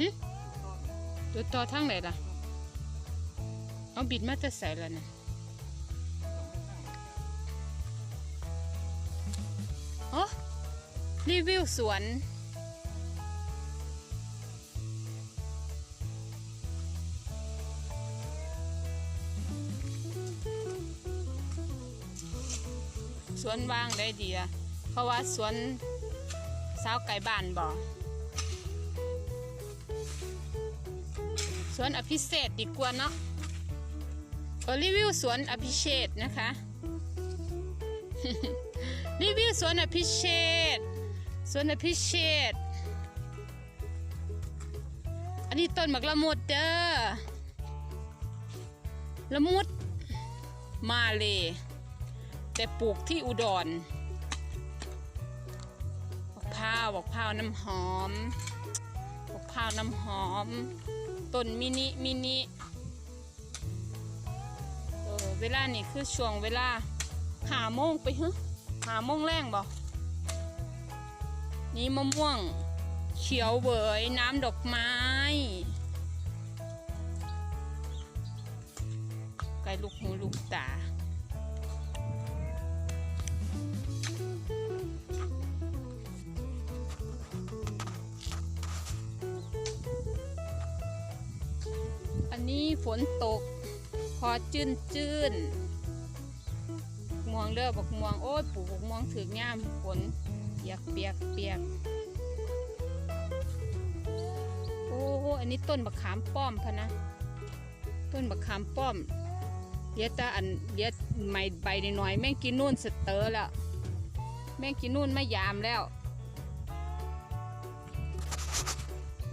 หึตัวต่อทางไหนล่ะ เอาบิดมาจะใส่แล้วนะโอ้รีวิวสวนสวนว่างได้ดีอะเพราะว่าสวนสาวไก่บ้านบ่ สวนอภิเศษดีกว่าเนาะอรีวิวสวนอภิเชษนะคะ รีวิวสวนอภิเชษสวนอภิเชษอันนี้ต้นหมากละมุดเด้อละมุดมาเลยแต่ปลูกที่อุดรบักพร้าวบักพร้าวน้ำหอมาวน้ำหอมต้นมินิมินิเออเวลานี่คือช่วงเวลาหาโมงไปฮึหาโมงแรงบ่นี่มะม่วง เขียวเวยน้ำดอกไม้ไก่ลูกหูลูกตา อันนี้ฝนตก พอจื้นจื้นม่วงเด้อบักม่วงโอ้ยปลูกบักม่วงถึกย่ามฝนเปียกเปียกเปียกโอ้โอันนี้ต้นบักขามป้อมพะนะ ต้นบักขามป้อมเดี๋ยวตาอันเดี๋ยวใหม่ใบหน่อยๆแม่งกินนู่นสเตอร์แล้วแม่งกินนู่นไม่ยามแล้ว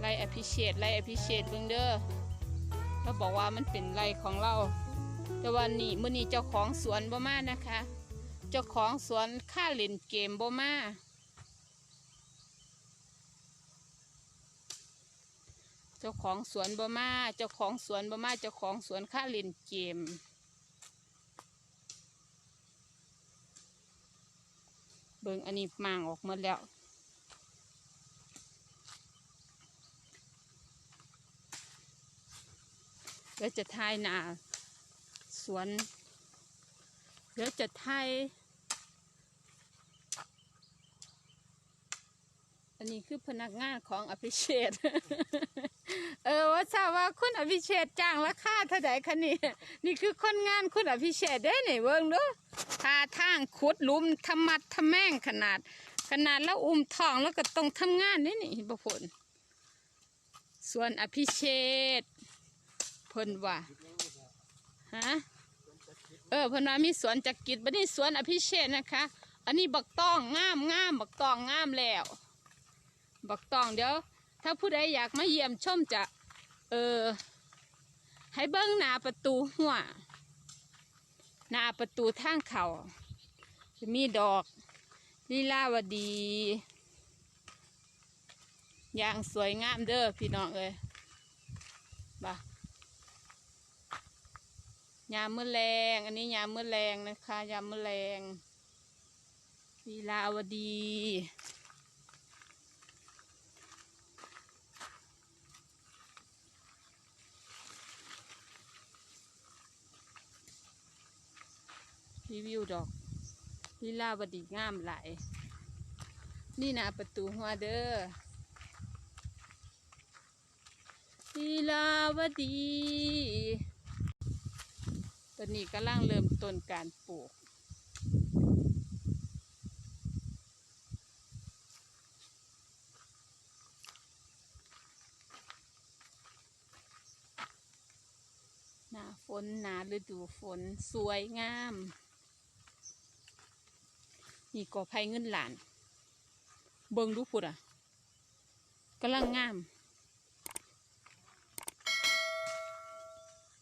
ไล่อภิเชษไล่อภิเชษเบิ่งเด้อ เราบอกว่ามันเป็นไรของเรา แต่วันนี้มื่อนี้เจ้าของสวนบ่มานะคะ เจ้าของสวนค่าเล่นเกมบ่มาเจ้าของสวนบ่มา เจ้าของสวนบ่มา เจ้าของสวนค่าเล่นเกม เบิ่งอันนี้มางออกหมดแล้ว เดี๋ยวจะทายหนาสวน เดี๋ยวจะทายอันนี้คือพนักงานของอภิเชษเออว่าทราบว่าคุณอภิเชษจ้างราคาเท่าไหร่คะนี่นี่คือคนงานคุณอภิเชษเด้นี่เบิ่งเดูทาทางขุดลุมทำมัดทำแม่งขนาด ขนาดแล้วอุ้มทองแล้วก็ต้องทำงานนี่นี่บ่ผลส่วนอภิเชษ พิ่นว่าฮะเออเพิ่นว่ามีสวนจักริดบัดนี้สวนอภิเชษนะคะ อันนี้บักตองงามงามบักตองงามแล้ว บักตองเดี๋ยว ถ้าผู้ใดอยากมาเยี่ยมชมจะเออให้เบิ้งหน้าประตูหัวหน้าประตูทางเขาจะมีดอกลีลาวดีอย่างสวยงามเด้อพี่น้องเอ้ยบ่ ยามมือแรง อันนี้ยามมือแรงนะคะ ยามมือแรงลีลาวดี รีวิวดอกลีลาวดีงามหลายนี่นะประตูหัวเด้อลีลาวดี ตอนนี้กำลังเริ่มต้นการปลูก หน้าฝนหนาฤดูฝนสวยงาม นี่กอไผ่เงินหลาน เบิงดูพุดอะกำลังงาม